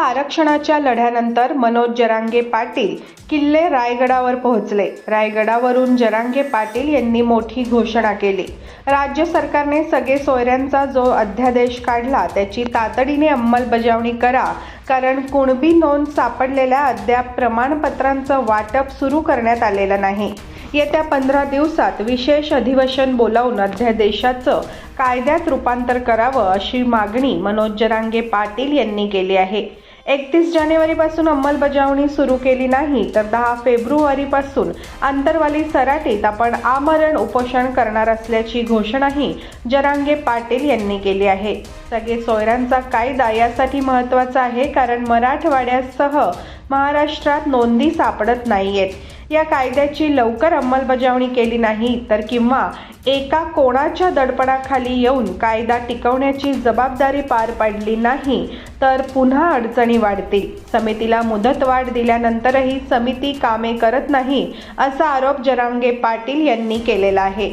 आरक्षणाच्या लढ्यानंतर मनोज जरांगे पाटील किल्ले रायगडावर पोहोचले. रायगडावरून जरांगे पाटील यांनी मोठी घोषणा केली. राज्य सरकारने सगळे सोयऱ्यांचा जो अध्यादेश काढला त्याची तातडीने अंमलबजावणी करा कारण कुणबी नोंद सापडलेल्या अद्याप प्रमाणपत्रांचं वाटप सुरू करण्यात आलेलं नाही. येत्या पंधरा दिवसात विशेष अधिवेशन बोलावून अध्यादेशाचं कायद्यात रूपांतर करावं अशी मागणी मनोज जरांगे पाटील यांनी केली आहे. एकतीस जानेवारीपासून अंमलबजावणी सुरू केली नाही तर दहा फेब्रुवारीपासून आंतरवाली सराटीत आपण आमरण उपोषण करणार असल्याची घोषणाही जरांगे पाटील यांनी केली आहे. सगळे सोयऱ्यांचा कायदा यासाठी महत्त्वाचा आहे कारण मराठवाड्यासह महाराष्ट्रात नोंदी सापडत नाहीयेत. या कायद्याची लवकर अंमलबजावणी केली नाही तर किंवा एका कोणाच्या दडपणाखाली येऊन कायदा टिकवण्याची जबाबदारी पार पाडली नाही तर पुन्हा अडचणी वाढतील. समितीला मुदतवाढ दिल्यानंतरही समिती कामे करत नाही असा आरोप जरांगे पाटील यांनी केलेला आहे.